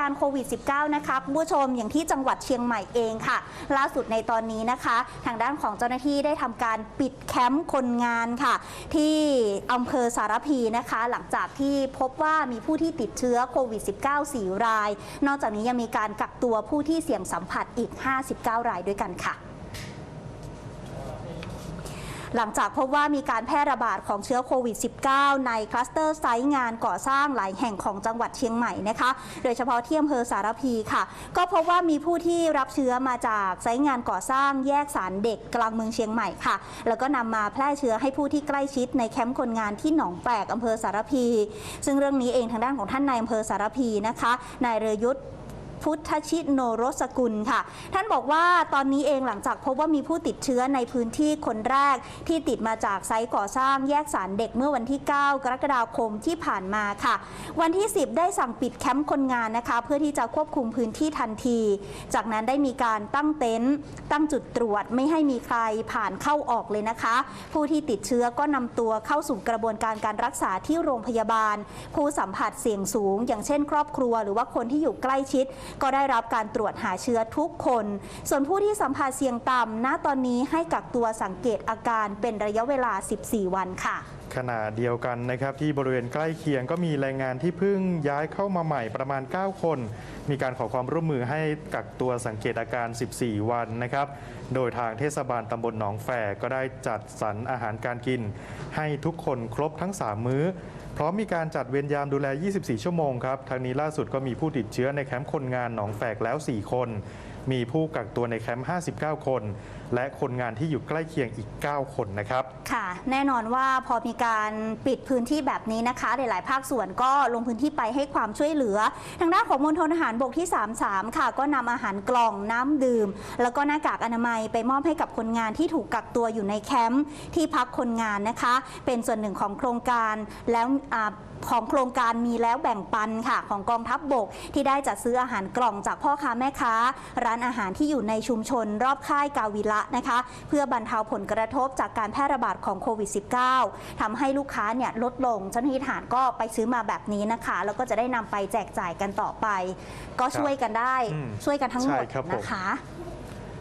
การณ์โควิด -19 นะคะคุณผู้ชมอย่างที่จังหวัดเชียงใหม่เองค่ะ ล่าสุดในตอนนี้นะคะ ทางด้านของเจ้าหน้าที่ได้ทำการปิดแคมป์คนงานค่ะ ที่อำเภอสารพีนะคะ หลังจากที่พบว่ามีผู้ที่ติดเชื้อโควิด -19 4 ราย นอกจากนี้ยังมีการกักตัวผู้ที่เสี่ยงสัมผัสอีก 59 รายด้วยกันค่ะ หลังจากพบว่ามีการแพร่ระบาดของเชื้อโควิด -19 ในคลัสเตอร์ไซต์งานก่อสร้างหลายแห่งของจังหวัดเชียงใหม่นะคะ โดยเฉพาะที่อำเภอสารพีค่ะ ก็พบว่ามีผู้ที่รับเชื้อมาจากไซต์งานก่อสร้างแยกสารเด็กกลางเมืองเชียงใหม่ค่ะ แล้วก็นำมาแพร่เชื้อให้ผู้ที่ใกล้ชิดในแคมป์คนงานที่หนองแปลกอำเภอสารพี ซึ่งเรื่องนี้เองทางด้านของท่านนายอำเภอสารพีนะคะ นายเรยุทธ พุทธชิตโนรสกุลค่ะ ท่านบอกว่าตอนนี้เองหลังจากพบว่ามีผู้ติดเชื้อในพื้นที่คนแรก ที่ติดมาจากไซต์ก่อสร้างแยกสารเด็กเมื่อวันที่ 9 กรกฎาคมที่ผ่านมาค่ะ วันที่ 10 ได้สั่งปิดแคมป์คนงานนะคะ เพื่อที่จะควบคุมพื้นที่ทันที จากนั้นได้มีการตั้งเต็นท์ตั้งจุดตรวจไม่ให้มีใครผ่านเข้าออกเลยนะคะ ผู้ที่ติดเชื้อก็นำตัวเข้าสู่กระบวนการการรักษาที่โรงพยาบาล ผู้สัมผัสเสี่ยงสูง อย่างเช่น ครอบครัว หรือว่าคนที่อยู่ใกล้ชิดก็ได้รับการตรวจหาเชื้อทุกคน ส่วนผู้ที่สัมผัสเสี่ยงต่ำณตอนนี้ให้กักตัวสังเกตอาการเป็นระยะเวลา 14 วันค่ะ ขณะเดียวกันนะครับที่บริเวณใกล้เคียงก็มีแรงงานที่เพิ่งย้ายเข้ามาใหม่ประมาณ 9 คน มีการขอความร่วมมือให้กักตัวสังเกตอาการ 14 วันนะครับ โดยทางเทศบาลตำบลหนองแฝกก็ได้จัดสรรอาหารการกิน ให้ทุกคนครบทั้ง 3 มื้อ พร้อมมีการจัดเวรยามดูแล 24 ชั่วโมงครับทางนี้ล่าสุดก็มีผู้ติดเชื้อในแคมป์คนงานหนองแฝกแล้ว 4 คน มีผู้กักตัวในแคมป์ 59 คน และคนงานที่อยู่ใกล้เคียงอีก 9 คนนะครับ ค่ะ แน่นอนว่าพอมีการปิดพื้นที่แบบนี้นะคะ หลาย ๆ ภาคส่วนก็ลงพื้นที่ไปให้ความช่วยเหลือ ทางด้านของมณฑลทหารบกที่ 33 ค่ะ ก็นำอาหารกล่องน้ำดื่ม แล้วก็หน้ากากอนามัยไปมอบให้กับคนงานที่ถูกกักตัวอยู่ในแคมป์ที่พักคนงานนะคะ เป็นส่วนหนึ่งของโครงการแล้วของโครงการมีแล้วแบ่งปันค่ะของกองทัพบบกที่ได้จัดซื้ออาหารกล่องจากพ่อค้าแม่ค้า ร้านอาหารที่อยู่ในชุมชนรอบค่ายกาวิระนะคะ เพื่อบรรเทาผลกระทบจากการแพร่ระบาดของโควิด -19 ทำให้ลูกค้าเนี่ยลดลงเจ้าหน้าที่ทหารก็ไปซื้อมาแบบนี้นะคะ แล้วก็จะได้นำไปแจกจ่ายกันต่อไป ก็ช่วยกันได้อืมช่วยกันทั้งหมดใช่ครับผมนะคะ